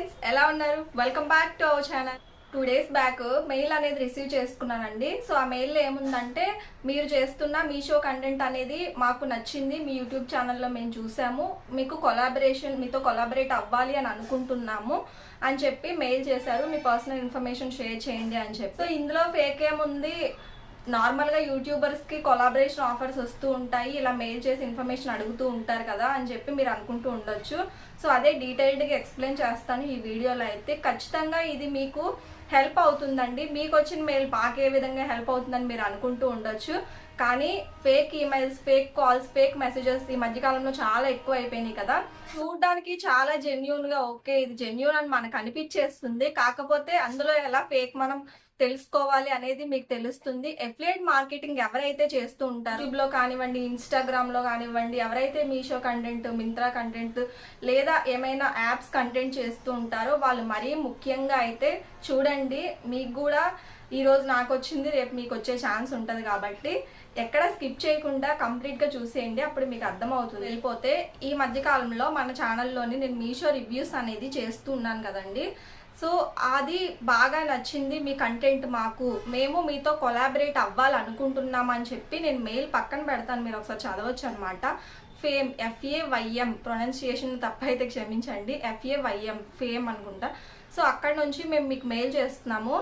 Friends ఎలా ఉన్నారు? Welcome back to our channel two days back mail అనేది receive చేసుకున్నానండి. సో ఆ మెయిల్లో ఏముందంటే మీరు చేస్తున్న మీషో కంటెంట్ అనేది మాకు నచ్చింది. మీ యూట్యూబ్ ఛానల్లో మేము చూసాము. మీకు కొలాబరేషన్ మీతో కొలాబరేట్ అవ్వాలి అని అనుకుంటున్నాము అని చెప్పి మెయిల్ చేశారు. మీ పర్సనల్ ఇన్ఫర్మేషన్ షేర్ చేయండి అని చెప్పి. సో ఇందులో ఫేక్ ఏముంది? నార్మల్గా యూట్యూబర్స్కి కొలాబరేషన్ ఆఫర్స్ వస్తూ ఉంటాయి ఇలా మెయిల్ చేసి ఇన్ఫర్మేషన్ అడుగుతూ ఉంటారు కదా అని చెప్పి మీరు అనుకుంటూ ఉండొచ్చు. సో అదే డీటెయిల్డ్గా ఎక్స్ప్లెయిన్ చేస్తాను ఈ వీడియోలో అయితే. ఖచ్చితంగా ఇది మీకు హెల్ప్ అవుతుందండి. మీకు వచ్చిన మెయిల్ మాకు ఏ విధంగా హెల్ప్ అవుతుందని మీరు అనుకుంటూ ఉండొచ్చు. కానీ fake emails fake calls fake messages ఈ మధ్యకాలంలో చాలా ఎక్కువ అయిపోయినాయి కదా. చూడడానికి చాలా జెన్యున్గా ఓకే ఇది జెన్యున్ అని మనకు అనిపించేస్తుంది. కాకపోతే అందులో ఎలా ఫేక్ మనం తెలుసుకోవాలి అనేది మీకు తెలుస్తుంది. ఎఫ్లియేట్ మార్కెటింగ్ ఎవరైతే చేస్తూ ఉంటారు యూట్యూబ్లో కానివ్వండి ఇన్స్టాగ్రామ్లో కానివ్వండి ఎవరైతే మీషో కంటెంట్ మింత్రా కంటెంట్ లేదా ఏమైనా యాప్స్ కంటెంట్ చేస్తూ ఉంటారో వాళ్ళు మరీ ముఖ్యంగా అయితే చూడండి మీకు కూడా ఈ రోజు నాకు వచ్చింది రేపు మీకు వచ్చే ఛాన్స్ ఉంటుంది కాబట్టి ఎక్కడ స్కిప్ చేయకుండా కంప్లీట్గా చూసేయండి అప్పుడు మీకు అర్థమవుతుంది. వెళ్ళిపోతే ఈ మధ్య కాలంలో మన ఛానల్లోని నేను మీషో రివ్యూస్ అనేది చేస్తూ ఉన్నాను కదండి. సో అది బాగా నచ్చింది మీ కంటెంట్ మాకు. మేము మీతో కొలాబరేట్ అవ్వాలనుకుంటున్నామని చెప్పి నేను మెయిల్ పక్కన పెడతాను. మీరు ఒకసారి చదవచ్చు అనమాట ఫేమ్ ఎఫ్ఏవైఎం ప్రొనౌన్సియేషన్ తప్పైతే క్షమించండి. ఎఫ్ఏవైఎం ఫేమ్ అనుకుంటా. సో అక్కడ నుంచి మేము మీకు మెయిల్ చేస్తున్నాము.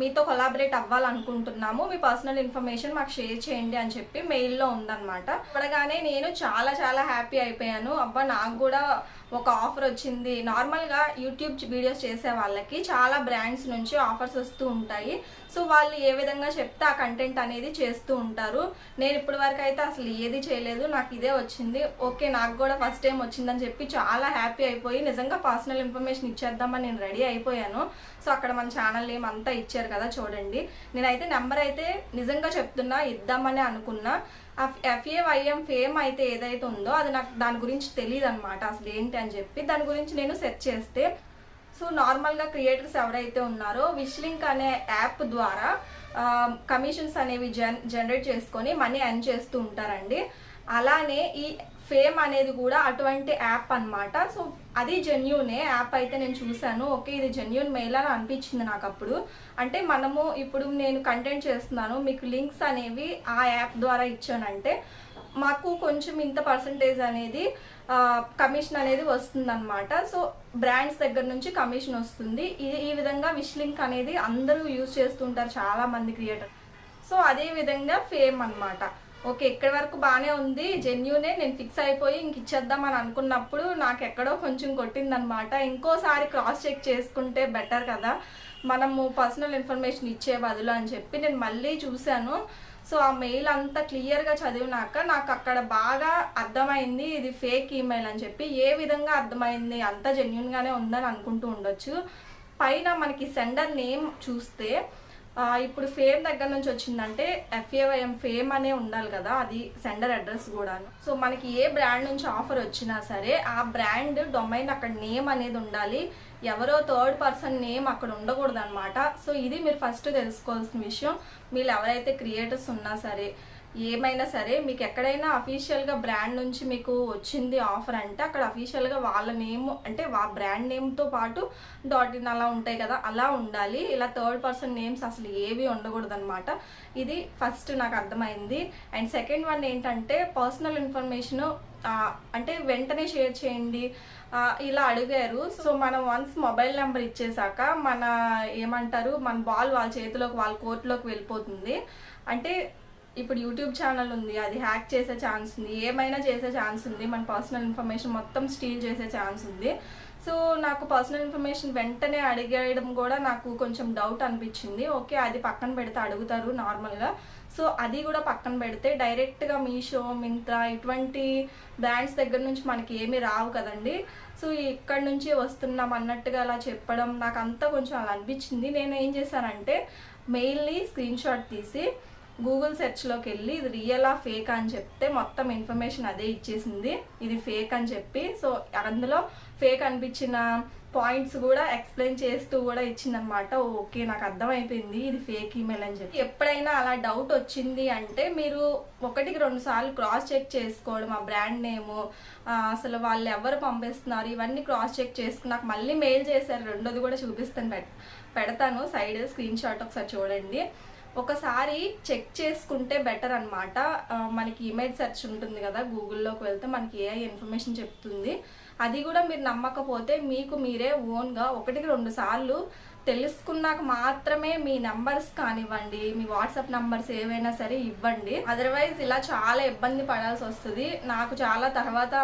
మీతో కొలాబరేట్ అవ్వాలనుకుంటున్నాము. మీ పర్సనల్ ఇన్ఫర్మేషన్ మాకు షేర్ చేయండి అని చెప్పి మెయిల్లో ఉందనమాట చూడగానే నేను చాలా చాలా హ్యాపీ అయిపోయాను. అబ్బా నాకు కూడా ఒక ఆఫర్ వచ్చింది. నార్మల్గా యూట్యూబ్ వీడియోస్ చేసే వాళ్ళకి చాలా బ్రాండ్స్ నుంచి ఆఫర్స్ వస్తూ ఉంటాయి. సో వాళ్ళు ఏ విధంగా చెప్తే ఆ కంటెంట్ అనేది చేస్తూ ఉంటారు. నేను ఇప్పటి వరకు అయితే అసలు ఏది చేయలేదు. నాకు ఇదే వచ్చింది. ఓకే నాకు కూడా ఫస్ట్ టైం వచ్చిందని చెప్పి చాలా హ్యాపీ అయిపోయి నిజంగా పర్సనల్ ఇన్ఫర్మేషన్ ఇచ్చేద్దామని నేను రెడీ అయిపోయాను. సో అక్కడ మన ఛానల్ నేమ్ అంతా ఇచ్చారు కదా చూడండి. నేనైతే నెంబర్ అయితే నిజంగా చెప్తున్నా ఇద్దామని అనుకున్నా. ఆ ఎఫ్ఏవైఎం ఫేమ్ అయితే ఏదైతే ఉందో అది నాకు దాని గురించి తెలియదు అనమాట అసలు ఏంటి అని చెప్పి దాని గురించి నేను సెర్చ్ చేస్తే సో నార్మల్గా క్రియేటర్స్ ఎవరైతే ఉన్నారో విష్లింక్ అనే యాప్ ద్వారా కమిషన్స్ అనేవి జన్ జనరేట్ చేసుకొని మనీ ఎర్న్ చేస్తూ ఉంటారండి. అలానే ఈ ఫేమ్ అనేది కూడా అటువంటి యాప్ అన్నమాట. సో అది జెన్యునే యాప్ అయితే నేను చూశాను. ఓకే ఇది జెన్యున్ మెయిల్ అని అనిపించింది నాకు అప్పుడు. అంటే మనము ఇప్పుడు నేను కంటెంట్ చేస్తున్నాను మీకు లింక్స్ అనేవి ఆ యాప్ ద్వారా ఇచ్చానంటే మాకు కొంచెం ఇంత పర్సంటేజ్ అనేది కమిషన్ అనేది వస్తుందన్నమాట. సో బ్రాండ్స్ దగ్గర నుంచి కమిషన్ వస్తుంది. ఇది ఈ విధంగా విష్ లింక్ అనేది అందరూ యూజ్ చేస్తుంటారు చాలా మంది క్రియేటర్ సో అదే విధంగా ఫేమ్ అన్నమాట. ఓకే ఇక్కడి వరకు బాగానే ఉంది జెన్యునే నేను ఫిక్స్ అయిపోయి ఇంక ఇచ్చేద్దాం అని అనుకున్నప్పుడు నాకు ఎక్కడో కొంచెం కొట్టిందనమాట. ఇంకోసారి క్రాస్ చెక్ చేసుకుంటే బెటర్ కదా. మనము పర్సనల్ ఇన్ఫర్మేషన్ ఇచ్చే బదులు అని చెప్పి నేను మళ్ళీ చూశాను. సో ఆ మెయిల్ అంతా క్లియర్గా చదివినాక నాకు అక్కడ బాగా అర్థమైంది ఇది ఫేక్ ఈమెయిల్ అని చెప్పి ఏ విధంగా అర్థమైంది అంత జెన్యున్గానే ఉందని అనుకుంటూ ఉండొచ్చు. పైన మనకి సెండర్ నేమ్ చూస్తే ఇప్పుడు ఫేమ్ దగ్గర నుంచి వచ్చిందంటే ఎఫ్ఏవైఎం ఫేమ్ అనే ఉండాలి కదా అది సెండర్ అడ్రస్ కూడా సో మనకి ఏ బ్రాండ్ నుంచి ఆఫర్ వచ్చినా సరే ఆ బ్రాండ్ డొమైన్ అక్కడ నేమ్ అనేది ఉండాలి. ఎవరో థర్డ్ పర్సన్ నేమ్ అక్కడ ఉండకూడదు అనమాట సో ఇది మీరు ఫస్ట్ తెలుసుకోవాల్సిన విషయం. మీరు ఎవరైతే క్రియేటర్స్ ఉన్నా సరే ఏమైనా సరే మీకు ఎక్కడైనా అఫీషియల్గా బ్రాండ్ నుంచి మీకు వచ్చింది ఆఫర్ అంటే అక్కడ అఫీషియల్గా వాళ్ళ నేమ్ అంటే వా బ్రాండ్ నేమ్తో పాటు డాట్ ఇన్ అలా ఉంటాయి కదా అలా ఉండాలి. ఇలా థర్డ్ పర్సన్ నేమ్స్ అసలు ఏవి ఉండకూడదు అనమాట ఇది ఫస్ట్ నాకు అర్థమైంది. అండ్ సెకండ్ వన్ ఏంటంటే పర్సనల్ ఇన్ఫర్మేషన్ అంటే వెంటనే షేర్ చేయండి. ఇలా అడిగారు. సో మనం వన్స్ మొబైల్ నెంబర్ ఇచ్చేసాక మన ఏమంటారు మన బాల్ వాళ్ళ చేతిలోకి వాళ్ళ కోర్టులోకి వెళ్ళిపోతుంది. అంటే ఇప్పుడు యూట్యూబ్ ఛానల్ ఉంది అది హ్యాక్ చేసే ఛాన్స్ ఉంది ఏమైనా చేసే ఛాన్స్ ఉంది మన పర్సనల్ ఇన్ఫర్మేషన్ మొత్తం స్టీల్ చేసే ఛాన్స్ ఉంది. సో నాకు పర్సనల్ ఇన్ఫర్మేషన్ వెంటనే అడిగేయడం కూడా నాకు కొంచెం డౌట్ అనిపించింది. ఓకే అది పక్కన పెడితే అడుగుతారు నార్మల్గా సో అది కూడా పక్కన పెడితే డైరెక్ట్గా మీషో మింత్రా ఇటువంటి బ్రాండ్స్ దగ్గర నుంచి మనకి ఏమీ రావు కదండి. సో ఇక్కడ నుంచి వస్తున్నాం అన్నట్టుగా అలా చెప్పడం నాకు అంతా కొంచెం అలా అనిపించింది. నేను ఏం చేశానంటే మెయిల్ని స్క్రీన్ షాట్ తీసి గూగుల్ సెర్చ్లోకి వెళ్ళి ఇది రియలా ఫేక్ అని చెప్తే మొత్తం ఇన్ఫర్మేషన్ అదే ఇచ్చేసింది. ఇది ఫేక్ అని చెప్పి సో అందులో ఫేక్ అనిపించిన పాయింట్స్ కూడా ఎక్స్ప్లెయిన్ చేస్తూ కూడా ఇచ్చిందనమాట ఓకే నాకు అర్థమైపోయింది ఇది ఫేక్ ఈమెయిల్ అని చెప్పి. ఎప్పుడైనా అలా డౌట్ వచ్చింది అంటే మీరు ఒకటికి రెండు సార్లు క్రాస్ చెక్ చేసుకోవడం ఆ బ్రాండ్ నేము అసలు వాళ్ళు ఎవరు పంపిస్తున్నారు ఇవన్నీ క్రాస్ చెక్ చేసుకుని నాకు మళ్ళీ మెయిల్ చేశారు. రెండోది కూడా చూపిస్తాను పెడతాను. సైడ్ స్క్రీన్ షాట్ ఒకసారి చూడండి. ఒకసారి చెక్ చేసుకుంటే బెటర్ అనమాట మనకి ఇమేజ్ సెర్చ్ ఉంటుంది కదా గూగుల్లోకి వెళ్తే మనకి ఏ ఇన్ఫర్మేషన్ చెప్తుంది. అది కూడా మీరు నమ్మకపోతే మీకు మీరే ఓన్గా ఒకటికి రెండు సార్లు తెలుసుకున్నాక మాత్రమే మీ నెంబర్స్ కానివ్వండి మీ వాట్సాప్ నెంబర్స్ ఏవైనా సరే ఇవ్వండి. అదర్వైజ్ ఇలా చాలా ఇబ్బంది పడాల్సి వస్తుంది. నాకు చాలా తర్వాత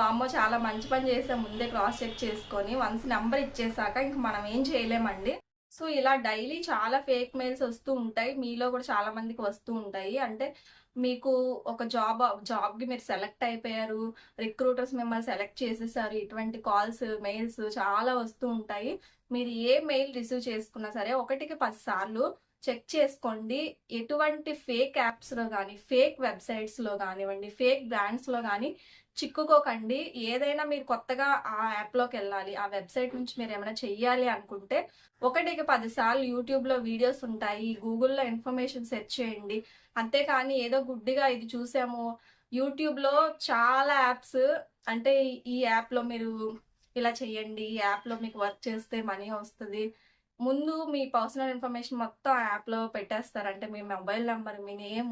వామ్మో చాలా మంచి పని చేసే ముందే క్రాస్ చెక్ చేసుకొని వన్స్ నెంబర్ ఇచ్చేసాక ఇంక మనం ఏం చేయలేమండి. సో ఇలా డైలీ చాలా ఫేక్ మెయిల్స్ వస్తూ ఉంటాయి. మీలో కూడా చాలా మందికి వస్తూ ఉంటాయి. అంటే మీకు ఒక జాబ్ జాబ్కి మీరు సెలెక్ట్ అయిపోయారు. రిక్రూటర్స్ మిమ్మల్ని సెలెక్ట్ చేసేసారు. ఇటువంటి కాల్స్ మెయిల్స్ చాలా వస్తూ ఉంటాయి. మీరు ఏ మెయిల్ రిసీవ్ చేసుకున్నా సరే ఒకటికి పది సార్లు చెక్ చేసుకోండి. ఎటువంటి ఫేక్ యాప్స్లో కానీ ఫేక్ వెబ్సైట్స్లో కానివ్వండి ఫేక్ బ్రాండ్స్లో కానీ చిక్కుకోకండి. ఏదైనా మీరు కొత్తగా ఆ యాప్లోకి వెళ్ళాలి ఆ వెబ్సైట్ నుంచి మీరు ఏమైనా చెయ్యాలి అనుకుంటే ఒకటికి పదిసార్లు యూట్యూబ్లో వీడియోస్ ఉంటాయి. గూగుల్లో ఇన్ఫర్మేషన్ సెర్చ్ చేయండి. అంతేకాని ఏదో గుడ్డిగా ఇది చూసాము. యూట్యూబ్లో చాలా యాప్స్ అంటే ఈ యాప్లో మీరు ఇలా చేయండి ఈ యాప్లో మీకు వర్క్ చేస్తే మనీ వస్తుంది. ముందు మీ పర్సనల్ ఇన్ఫర్మేషన్ మొత్తం యాప్లో పెట్టేస్తారు. అంటే మీ మొబైల్ నెంబర్ మీ నేమ్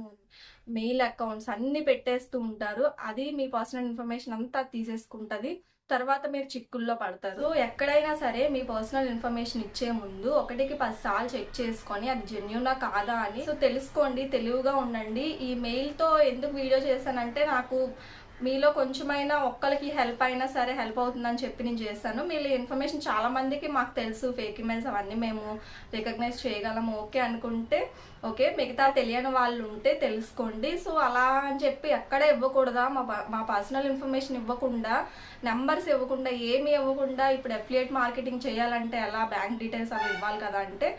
మెయిల్ అకౌంట్స్ అన్నీ పెట్టేస్తూ ఉంటారు. అది మీ పర్సనల్ ఇన్ఫర్మేషన్ అంతా తీసేసుకుంటుంది. తర్వాత మీరు చిక్కుల్లో పడతారు. ఎక్కడైనా సరే మీ పర్సనల్ ఇన్ఫర్మేషన్ ఇచ్చే ముందు ఒకటికి పది సార్లు చెక్ చేసుకొని అది జెన్యునా కాదా అని. సో తెలుసుకోండి తెలివిగా ఉండండి. ఈ మెయిల్తో ఎందుకు వీడియో చేశానంటే నాకు మీలో కొంచెమైనా ఒక్కరికి హెల్ప్ అయినా సరే హెల్ప్ అవుతుందని చెప్పి నేను చేస్తాను. మీరు ఇన్ఫర్మేషన్ చాలా మందికి మాకు తెలుసు. ఫేక్ ఇమెయిల్స్ అవన్నీ మేము రికగ్నైజ్ చేయగలము. ఓకే అనుకుంటే ఓకే మిగతా తెలియని వాళ్ళు ఉంటే తెలుసుకోండి. సో అలా అని చెప్పి ఎక్కడ ఇవ్వకూడదా? మా మా పర్సనల్ ఇన్ఫర్మేషన్ ఇవ్వకుండా నెంబర్స్ ఇవ్వకుండా ఏమి ఇవ్వకుండా ఇప్పుడు అఫిలియేట్ మార్కెటింగ్ చేయాలంటే ఎలా? బ్యాంక్ డీటెయిల్స్ అవి ఇవ్వాలి కదా అంటే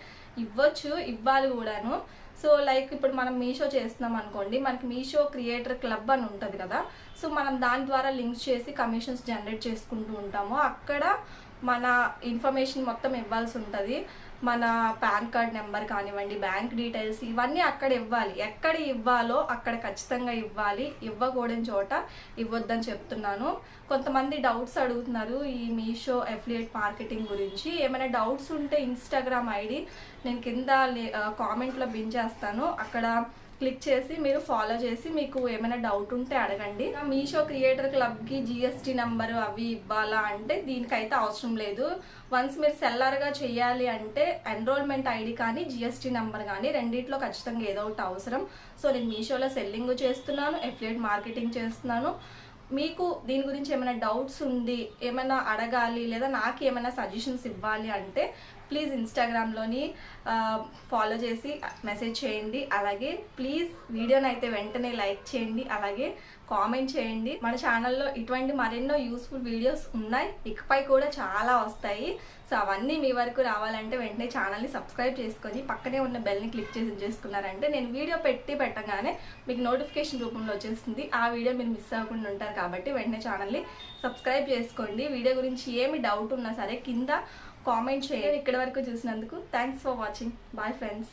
ఇవ్వచ్చు ఇవ్వాలి కూడాను. సో లైక్ ఇప్పుడు మనం మీషో చేస్తున్నాం అనుకోండి మనకి మీషో క్రియేటర్ క్లబ్ అని ఉంటుంది కదా. సో మనం దాని ద్వారా లింక్స్ చేసి కమిషన్స్ జనరేట్ చేసుకుంటూ ఉంటాము. అక్కడ మన ఇన్ఫర్మేషన్ మొత్తం ఇవ్వాల్సి ఉంటుంది. మన పాన్ కార్డ్ నెంబర్ కానివ్వండి బ్యాంక్ డీటెయిల్స్ ఇవన్నీ అక్కడ ఇవ్వాలి. ఎక్కడ ఇవ్వాలో అక్కడ ఖచ్చితంగా ఇవ్వాలి. ఇవ్వకూడని చోట ఇవ్వద్దని చెప్తున్నాను. కొంతమంది డౌట్స్ అడుగుతున్నారు ఈ మీషో అఫిలియేట్ మార్కెటింగ్ గురించి. ఏమైనా డౌట్స్ ఉంటే ఇన్స్టాగ్రామ్ ఐడి నేను కింద కామెంట్లో బిన్ చేస్తాను. అక్కడ క్లిక్ చేసి మీరు ఫాలో చేసి మీకు ఏమైనా డౌట్ ఉంటే అడగండి. మీషో క్రియేటర్ క్లబ్కి జిఎస్టీ నెంబర్ అవి ఇవ్వాలా అంటే దీనికైతే అవసరం లేదు. వన్స్ మీరు సెల్లర్గా చేయాలి అంటే ఎన్రోల్మెంట్ ఐడి కానీ జిఎస్టీ నెంబర్ కానీ రెండిట్లో ఖచ్చితంగా ఏదో ఒకటి అవసరం. సో నేను మీషోలో సెల్లింగ్ చేస్తున్నాను ఎఫ్లియేట్ మార్కెటింగ్ చేస్తున్నాను. మీకు దీని గురించి ఏమైనా డౌట్స్ ఉంది ఏమైనా అడగాలి లేదా నాకు ఏమైనా సజెషన్స్ ఇవ్వాలి అంటే ప్లీజ్ ఇన్స్టాగ్రామ్లోని ఫాలో చేసి మెసేజ్ చేయండి. అలాగే ప్లీజ్ వీడియోని అయితే వెంటనే లైక్ చేయండి. అలాగే కామెంట్ చేయండి. మన ఛానల్లో ఇటువంటి మరెన్నో యూస్ఫుల్ వీడియోస్ ఉన్నాయి. ఇకపై కూడా చాలా వస్తాయి. సో అవన్నీ మీ వరకు రావాలంటే వెంటనే ఛానల్ని సబ్స్క్రైబ్ చేసుకొని పక్కనే ఉన్న బెల్ని క్లిక్ చేసి చేసుకున్నారంటే నేను వీడియో పెట్టి పెట్టగానే మీకు నోటిఫికేషన్ రూపంలో వచ్చేస్తుంది. ఆ వీడియో మీరు మిస్ అవ్వకుండా ఉంటారు కాబట్టి వెంటనే ఛానల్ని సబ్స్క్రైబ్ చేసుకోండి. వీడియో గురించి ఏమి డౌట్ ఉన్నా సరే కింద కామెంట్ చేయండి ఇక్కడ వరకు చూసినందుకు thanks for watching bye friends